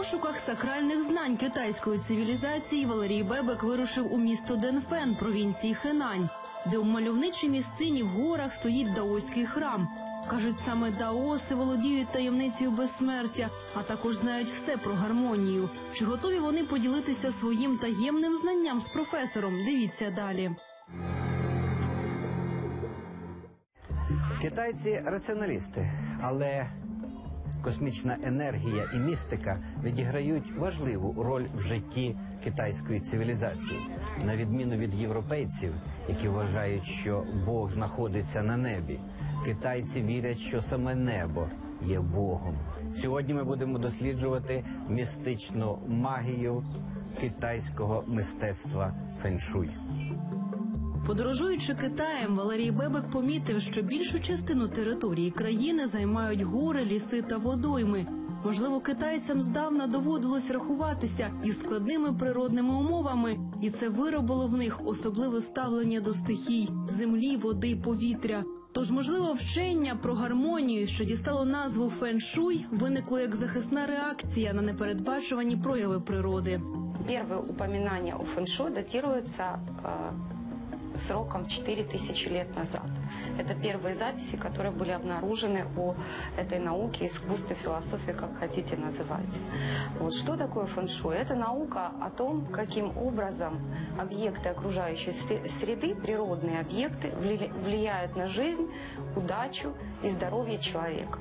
пошуках сакральних знань китайської цивілізації Валерій Бебек вирушив у місто Денфен провінції Хенань, де у мальовничій місцині в горах стоїть даоський храм. Кажуть, саме даоси володіють таємницею безсмертя, а також знають все про гармонію. Чи готові вони поділитися своїм таємним знанням з професором? Дивіться далі. Китайці раціоналісти, але космічна енергія і містика відіграють важливу роль в житті китайської цивілізації, на відміну від європейців, які вважають, що Бог знаходиться на небі. Китайці вірять, що саме небо є Богом. Сьогодні ми будемо досліджувати містичну магію китайського мистецтва феншуй. Подорожуючи Китаєм, Валерій Бебек помітив, що більшу частину території країни займають гори, ліси та водойми. Можливо, китайцям здавна доводилось рахуватися із складними природними умовами, і це виробило в них особливе ставлення до стихій землі, води, повітря. Тож, можливо, вчення про гармонію, що дістало назву феншуй, виникло як захисна реакція на непередбачувані прояви природи. Первое упоминание о фэншуй датируется э, сроком 4000 лет назад. Это первые записи, которые были обнаружены о этой науке, искусстве, философии, как хотите называйте. Вот что такое фэншуй? Это наука о том, каким образом объекты окружающей сре- среды, природные объекты, вли- влияют на жизнь, удачу и здоровье человека.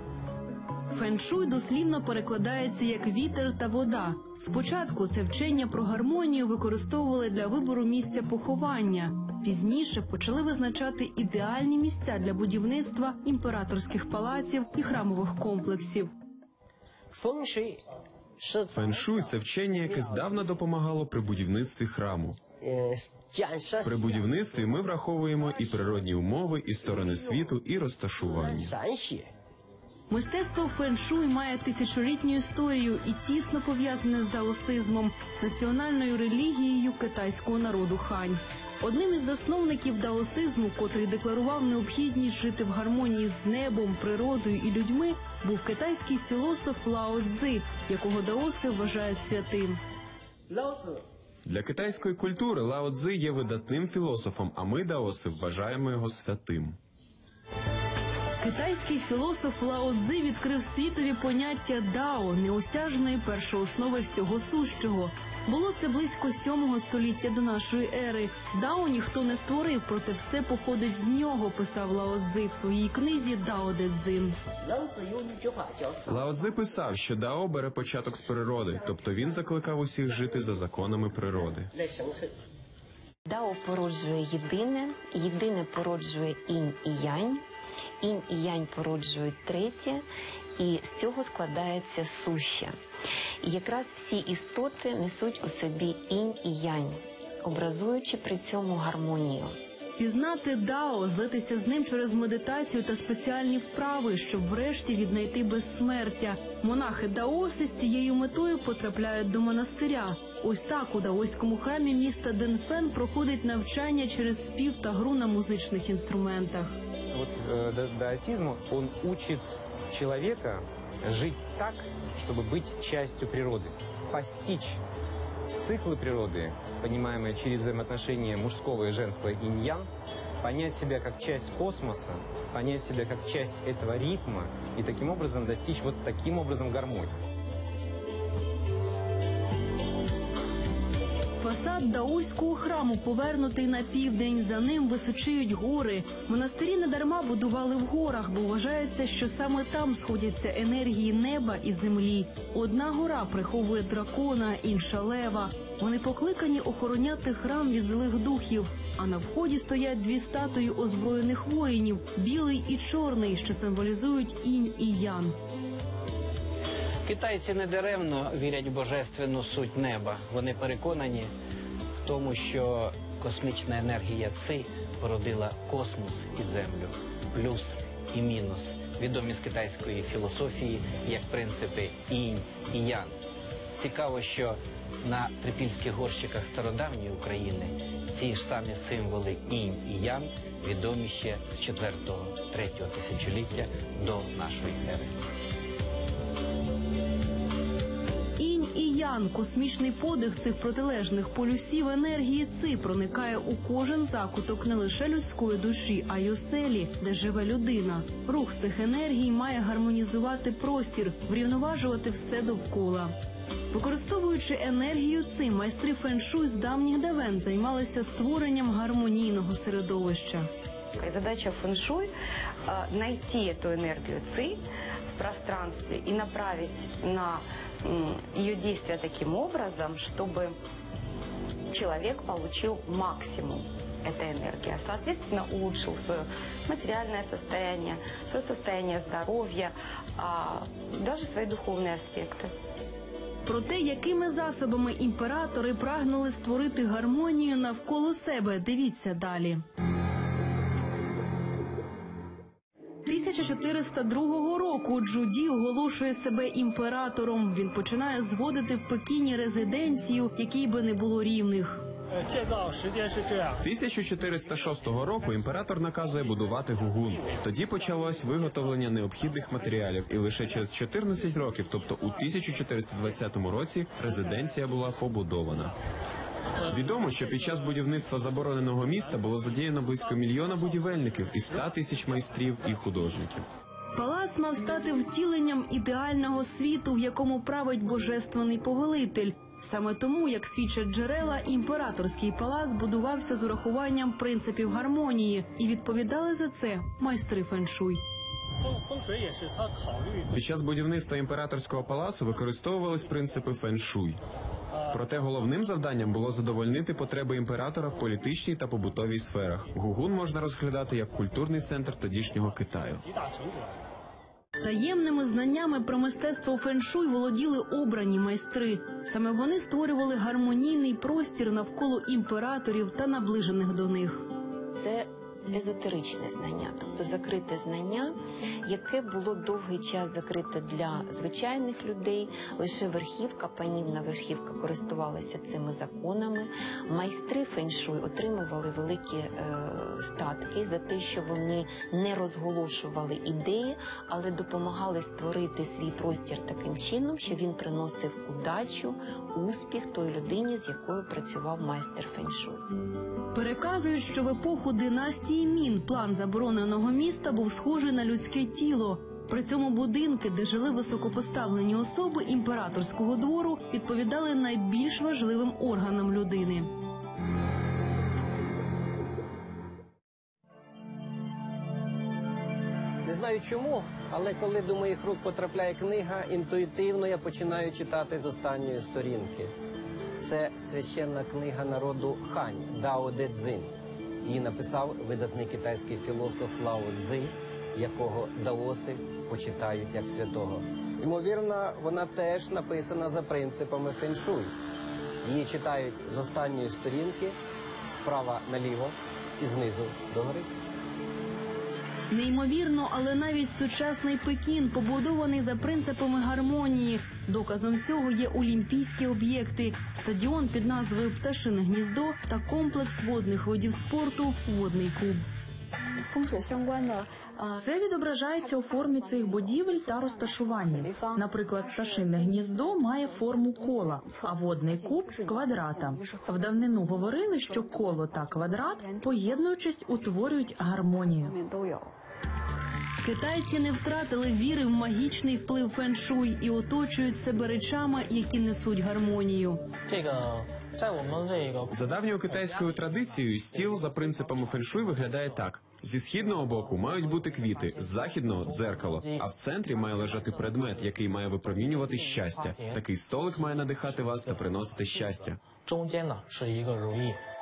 Феншуй дослівно перекладається як вітер та вода. Спочатку це вчення про гармонію використовували для вибору місця поховання. Пізніше почали визначати ідеальні місця для будівництва імператорських палаців і храмових комплексів. Феншуй це вчення, яке здавна допомагало при будівництві храму. При будівництві ми враховуємо і природні умови, і сторони світу, і розташування. Мистецтво феншуй має тисячолітню історію і тісно пов'язане з даосизмом, національною релігією китайського народу хань. Одним із засновників даосизму, котрий декларував необхідність жити в гармонії з небом, природою і людьми, був китайський філософ Лао Цзи, якого даоси вважають святим. Для китайської культури Лао Цзи є видатним філософом, а ми, даоси, вважаємо його святим. Китайський філософ Лао Цзи відкрив світові поняття дао, неосяжної першооснови всього сущого. Було це близько сьомого століття до нашої ери. Дао ніхто не створив, проте все походить з нього, писав Лао Цзи в своїй книзі Дао Де Цзин. Лао Цзи писав, що Дао бере початок з природи, тобто він закликав усіх жити за законами природи. Дао породжує єдине, єдине породжує інь і янь, інь і янь породжують третє, і з цього складається суща. І якраз всі істоти несуть у собі інь і янь, образуючи при цьому гармонію. Пізнати дао, злитися з ним через медитацію та спеціальні вправи, щоб врешті віднайти безсмертя. Монахи даоси з цією метою потрапляють до монастиря. Ось так у даоському храмі міста Денфен проходить навчання через спів та гру на музичних інструментах. Вот э, да- даосизм, он учит человека жить так, чтобы быть частью природы, постичь циклы природы, понимаемые через взаимоотношения мужского и женского инь-ян, понять себя как часть космоса, понять себя как часть этого ритма и таким образом достичь вот таким образом гармонии. Фасад даоського храму повернутий на південь. За ним височіють гори. Монастирі недарма будували в горах, бо вважається, що саме там сходяться енергії неба і землі. Одна гора приховує дракона, інша лева. Вони покликані охороняти храм від злих духів. А на вході стоять дві статуї озброєних воїнів білий і чорний, що символізують інь і ян. Китайці не даремно вірять в божественну суть неба. Вони переконані в тому, що космічна енергія Ци породила космос і землю, плюс і мінус, відомі з китайської філософії як принципи інь і ян. Цікаво, що на трипільських горщиках стародавньої України ці ж самі символи інь і ян відомі ще з 4-3 тисячоліття до нашої ери. Інь план, космічний подих цих протилежних полюсів енергії ци проникає у кожен закуток не лише людської душі, а й оселі, де живе людина. Рух цих енергій має гармонізувати простір, врівноважувати все довкола. Використовуючи енергію ци, майстри феншуй з давніх давен займалися створенням гармонійного середовища. И задача фэн-шуй э, найти эту энергию ЦИ в пространстве и направить на м, ее действие таким образом, чтобы человек получил максимум этой энергии, а соответственно улучшил свое материальное состояние, свое состояние здоровья, а даже свои духовные аспекты. Про те, якими засобами імператори прагнули створити гармонію навколо себе, дивіться далі. 1402 року Джуді оголошує себе імператором. Він починає зводити в Пекіні резиденцію, якій би не було рівних. 1406 року імператор наказує будувати гугун. Тоді почалось виготовлення необхідних матеріалів, і лише через 14 років, тобто у 1420 році, резиденція була побудована. Відомо, що під час будівництва забороненого міста було задіяно близько мільйона будівельників і 100 тисяч майстрів і художників. Палац мав стати втіленням ідеального світу, в якому править божественний повелитель. Саме тому, як свідчать джерела, імператорський палац будувався з урахуванням принципів гармонії, і відповідали за це майстри феншуй. Під час будівництва імператорського палацу використовувались принципи феншуй. Проте головним завданням було задовольнити потреби імператора в політичній та побутовій сферах. Гугун можна розглядати як культурний центр тодішнього Китаю. Таємними знаннями про мистецтво феншуй володіли обрані майстри. Саме вони створювали гармонійний простір навколо імператорів та наближених до них. Це езотеричне знання, тобто закрите знання, яке було довгий час закрите для звичайних людей. Лише верхівка, панівна верхівка користувалася цими законами. Майстри феншуй отримували великі е, статки за те, що вони не розголошували ідеї, але допомагали створити свій простір таким чином, що він приносив удачу, успіх той людині, з якою працював майстер феншуй. Переказують, що в епоху династії Мін план забороненого міста був схожий на людське тіло. При цьому будинки, де жили високопоставлені особи імператорського двору, відповідали найбільш важливим органам людини. Не знаю чому, але коли до моїх рук потрапляє книга, інтуїтивно я починаю читати з останньої сторінки. Це священна книга народу Хань Дао Де Цзин. Її написав видатний китайський філософ Лао Цзи, якого даоси почитають як святого. Ймовірно, вона теж написана за принципами феншуй. Її читають з останньої сторінки, справа наліво і знизу догори. Неймовірно, але навіть сучасний Пекін побудований за принципами гармонії. Доказом цього є олімпійські об'єкти, стадіон під назвою Пташине гніздо та комплекс водних видів спорту Водний куб. Це відображається у формі цих будівель та розташуванні. Наприклад, пташине гніздо має форму кола, а водний куб квадрата. В давнину говорили, що коло та квадрат, поєднуючись, утворюють гармонію. Китайці не втратили віри в магічний вплив феншуй і оточують себе речами, які несуть гармонію. За давньою китайською традицією стіл за принципами феншуй виглядає так: зі східного боку мають бути квіти, з західного дзеркало. А в центрі має лежати предмет, який має випромінювати щастя. Такий столик має надихати вас та приносити щастя.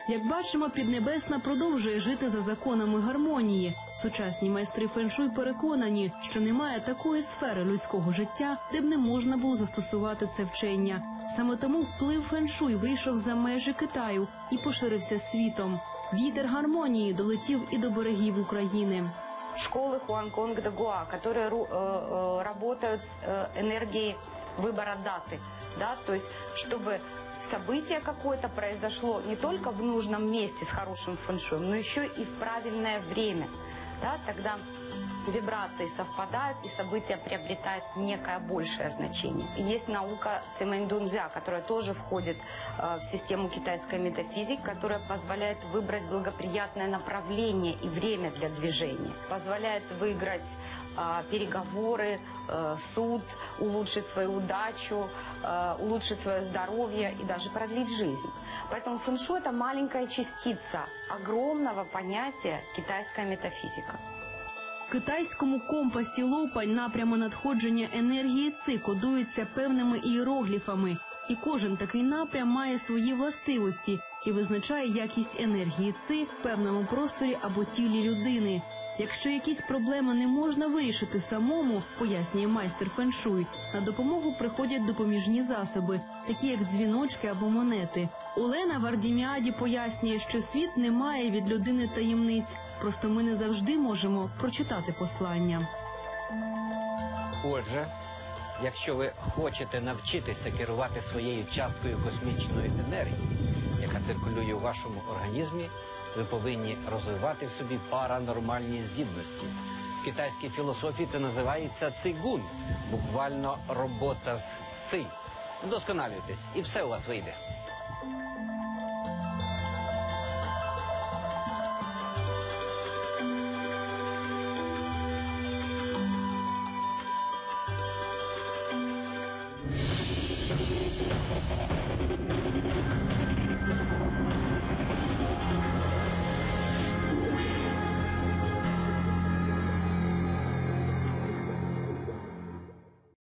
Як бачимо, Піднебесна продовжує жити за законами гармонії. Сучасні майстри феншуй переконані, що немає такої сфери людського життя, де б не можна було застосувати це вчення. Саме тому вплив феншуй вийшов за межі Китаю і поширився світом. Вітер гармонії долетів і до берегів України. школи Хуанконг Дагуа, которые э, э з с э, энергией дати. да, то есть чтобы событие какое-то произошло не только в нужном месте с хорошим фэншуем, но еще и в правильное время, да, тогда вибрации совпадают и событие приобретает некое большее значение. Есть наука Цимэньдунзя, которая тоже входит э, в систему китайской метафизики, которая позволяет выбрать благоприятное направление и время для движения, позволяет выиграть э, переговоры, э, суд, улучшить свою удачу, улучшить свое здоровье и даже продлить жизнь. Поэтому фэншу это маленькая частица огромного понятия китайская метафизика. Китайському компасі Лопань напрями надходження енергії ци кодується певними ієрогліфами, і кожен такий напрям має свої властивості і визначає якість енергії ци в певному просторі або тілі людини. Якщо якісь проблеми не можна вирішити самому, пояснює майстер феншуй, на допомогу приходять допоміжні засоби, такі як дзвіночки або монети. Олена в Ардіміаді пояснює, що світ не має від людини таємниць, просто ми не завжди можемо прочитати послання. Отже, якщо ви хочете навчитися керувати своєю часткою космічної енергії, яка циркулює у вашому організмі, ви повинні розвивати в собі паранормальні здібності. В китайській філософії це називається цигун, буквально робота з ци. Вдосконалюйтесь, і все у вас вийде.